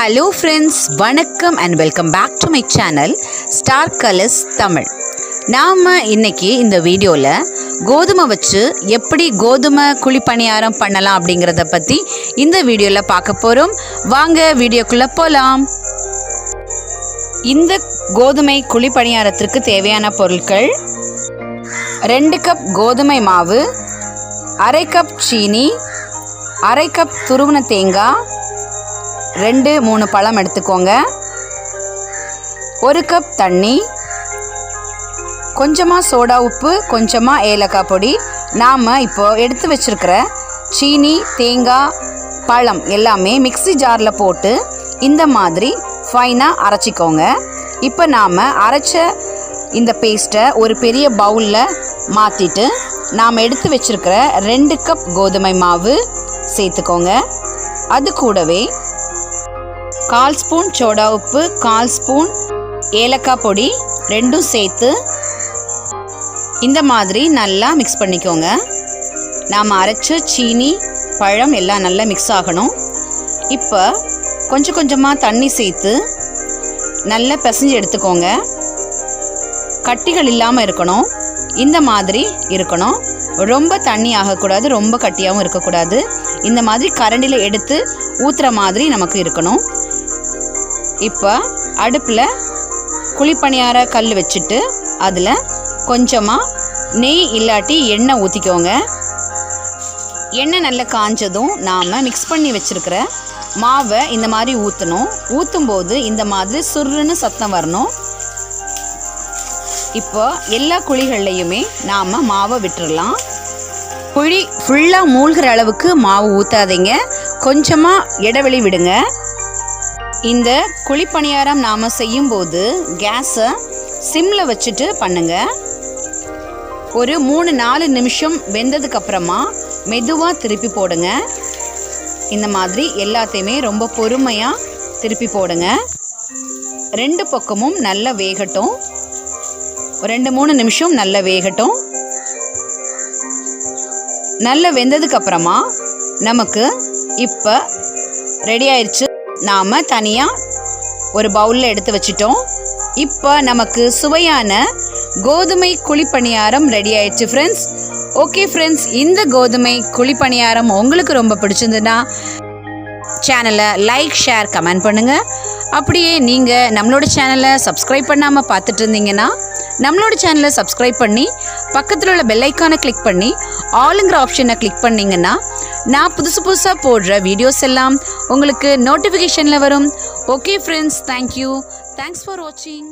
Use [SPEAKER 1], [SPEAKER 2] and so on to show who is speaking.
[SPEAKER 1] Hello friends வணக்கம் and welcome back to my channel star colours Tamil நாம் இன்னைக்கு இந்த வீடியோவில் கோதுமை வச்சு எப்படி கோதுமை குழிப்பணியாரம் பண்ணலாம் அப்படிங்கிறத பற்றி இந்த வீடியோவில் பார்க்க போகிறோம் வாங்க வீடியோக்குள்ளே போகலாம் இந்த கோதுமை குழிப்பணியாரத்திற்கு தேவையான பொருட்கள் ரெண்டு கப் கோதுமை மாவு அரை கப் சீனி அரை கப் துருவன தேங்காய் ரெண்டு மூணு பழம் எடுத்துக்கோங்க. ஒரு கப் தண்ணி கொஞ்சமாக சோடா உப்பு கொஞ்சமாக ஏலக்காய் பொடி. நாம் இப்போ எடுத்து வச்சிருக்கிற சீனி தேங்காய் பழம் எல்லாமே மிக்ஸி ஜாரில் போட்டு இந்த மாதிரி ஃபைனாக அரைச்சிக்கோங்க. இப்போ நாம் அரைச்ச இந்த பேஸ்ட்டை ஒரு பெரிய பவுலில் மாற்றிட்டு நாம் எடுத்து வச்சிருக்கிற ரெண்டு கப் கோதுமை மாவு சேர்த்துக்கோங்க. அது கூடவே கால் ஸ்பூன் சோடா உப்பு கால் ஸ்பூன் ஏலக்காய் பொடி ரெண்டும் சேர்த்து இந்த மாதிரி நல்லா மிக்ஸ் பண்ணிக்கோங்க. நாம் அரைச்ச சீனி பழம் எல்லாம் நல்லா மிக்ஸ் ஆகணும். இப்போ கொஞ்சம் கொஞ்சமாக தண்ணி சேர்த்து நல்லா பிசைஞ்சு எடுத்துக்கோங்க. கட்டிகள் இல்லாமல் இருக்கணும். இந்த மாதிரி இருக்கணும். ரொம்ப தண்ணி ஆகக்கூடாது ரொம்ப கட்டியாகவும் இருக்கக்கூடாது. இந்த மாதிரி கரண்டியில் எடுத்து ஊற்றுற மாதிரி நமக்கு இருக்கணும். இப்போ அடுப்பில் குழிப்பணியார கல் வச்சுட்டு அதில் கொஞ்சமாக நெய் இல்லாட்டி எண்ணெய் ஊற்றிக்கோங்க எண்ணெய் நல்லா காஞ்சதும் நாம் மிக்ஸ் பண்ணி வச்சுருக்கிற மாவை இந்த மாதிரி ஊற்றணும் ஊற்றும்போது இந்த மாதிரி சுருன்னு சத்தம் வரணும். இப்போ எல்லா குழிகள்லையுமே நாம் மாவை விட்டுறலாம். குழி ஃபுல்லாக மூழ்கிற அளவுக்கு மாவு ஊற்றாதீங்க கொஞ்சமாக இடைவெளி விடுங்க. இந்த குழிப்பணியாரம் நாம் செய்யும்போது கேஸை சிம்மில் வச்சுட்டு பண்ணுங்க. ஒரு மூணு நாலு நிமிஷம் வெந்ததுக்கப்புறமா மெதுவாக திருப்பி போடுங்க. இந்த மாதிரி எல்லாத்தையுமே ரொம்ப பொறுமையாக திருப்பி போடுங்க. ரெண்டு பக்கமும் நல்லா வேகட்டும். ரெண்டு மூணு நிமிஷம் நல்லா வேகட்டும். நல்லா வெந்ததுக்கப்புறமா நமக்கு இப்போ ரெடி ஆயிடுச்சு நாம் தனியாக ஒரு பவுலில் எடுத்து வச்சிட்டோம். இப்போ நமக்கு சுவையான கோதுமை குழிப்பணியாரம் ரெடி ஆயிடுச்சு ஃப்ரெண்ட்ஸ் ஓகே ஃப்ரெண்ட்ஸ் இந்த கோதுமை குழிப்பணியாரம் உங்களுக்கு ரொம்ப பிடிச்சிருந்ததுன்னா சேனலை லைக் ஷேர் கமெண்ட் பண்ணுங்கள் அப்படியே நீங்கள் நம்மளோட சேனலை சப்ஸ்கிரைப் பண்ணாமல் பார்த்துட்டு இருந்தீங்கன்னா நம்மளோட சேனலை சப்ஸ்கிரைப் பண்ணி பக்கத்தில் உள்ள பெல்லைக்கானை கிளிக் பண்ணி ஆளுங்கிற ஆப்ஷனை கிளிக் பண்ணிங்கன்னா நான் புதுசு புதுசாக போடுற வீடியோஸ் எல்லாம் உங்களுக்கு நோட்டிஃபிகேஷனில் வரும். Okay friends thank you thanks for வாட்சிங்